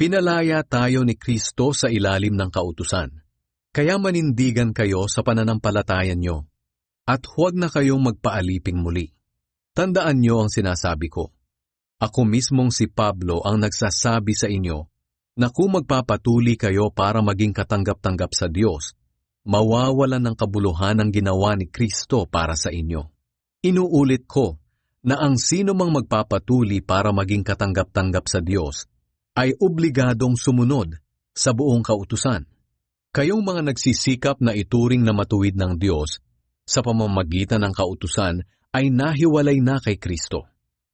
Pinalaya tayo ni Kristo sa ilalim ng kautusan. Kaya manindigan kayo sa pananampalatayan nyo, at huwag na kayong magpaaliping muli. Tandaan nyo ang sinasabi ko. Ako mismong si Pablo ang nagsasabi sa inyo na kung magpapatuli kayo para maging katanggap-tanggap sa Diyos, mawawalan ng kabuluhan ang ginawa ni Kristo para sa inyo. Inuulit ko na ang sino mang magpapatuli para maging katanggap-tanggap sa Diyos ay obligadong sumunod sa buong kautusan. Kayong mga nagsisikap na ituring na matuwid ng Diyos sa pamamagitan ng kautusan ay nahiwalay na kay Kristo.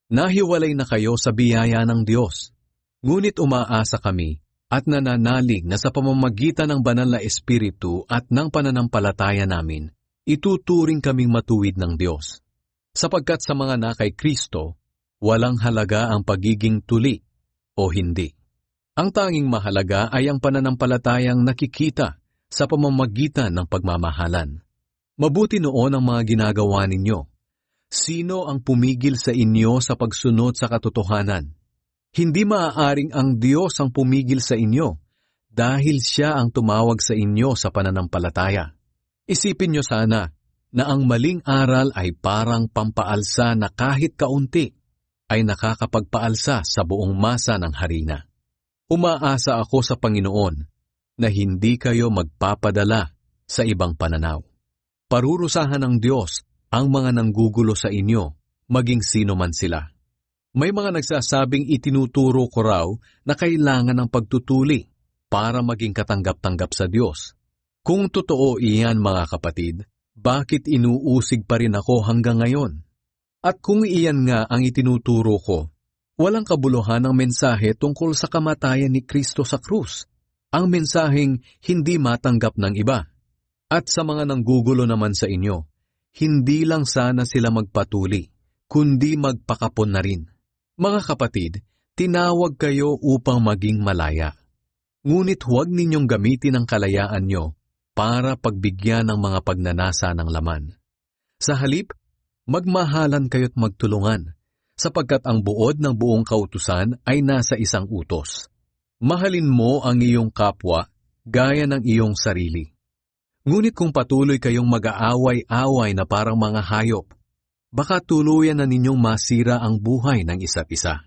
Nahiwalay na kayo sa biyaya ng Diyos. Ngunit umaasa kami at nananalig na sa pamamagitan ng banal na Espiritu at ng pananampalataya namin, ituturing kaming matuwid ng Diyos. Sapagkat sa mga na kay Kristo, walang halaga ang pagiging tuli o hindi. Ang tanging mahalaga ay ang pananampalatayang nakikita sa pamamagitan ng pagmamahalan. Mabuti noon ang mga ginagawa ninyo. Sino ang pumigil sa inyo sa pagsunod sa katotohanan? Hindi maaaring ang Diyos ang pumigil sa inyo dahil Siya ang tumawag sa inyo sa pananampalataya. Isipin nyo sana na ang maling aral ay parang pampaalsa na kahit kaunti ay nakakapagpaalsa sa buong masa ng harina. Umaasa ako sa Panginoon na hindi kayo magpapadala sa ibang pananaw. Parurusahan ng Diyos ang mga nanggugulo sa inyo, maging sino man sila. May mga nagsasabing itinuturo ko raw na kailangan ng pagtutuli para maging katanggap-tanggap sa Diyos. Kung totoo iyan mga kapatid, bakit inuusig pa rin ako hanggang ngayon? At kung iyan nga ang itinuturo ko, Walang kabuluhan ang mensahe tungkol sa kamatayan ni Kristo sa krus, ang mensaheng hindi matanggap ng iba. At sa mga nanggugulo naman sa inyo, hindi lang sana sila magpatuli, kundi magpakapon na rin. Mga kapatid, tinawag kayo upang maging malaya. Ngunit huwag ninyong gamitin ang kalayaan nyo para pagbigyan ng mga pagnanasa ng laman. Sa halip, magmahalan kayo't magtulungan sapagkat ang buod ng buong kautusan ay nasa isang utos. Mahalin mo ang iyong kapwa gaya ng iyong sarili. Ngunit kung patuloy kayong mag-aaway-away na parang mga hayop, baka tuluyan na ninyong masira ang buhay ng isa't isa.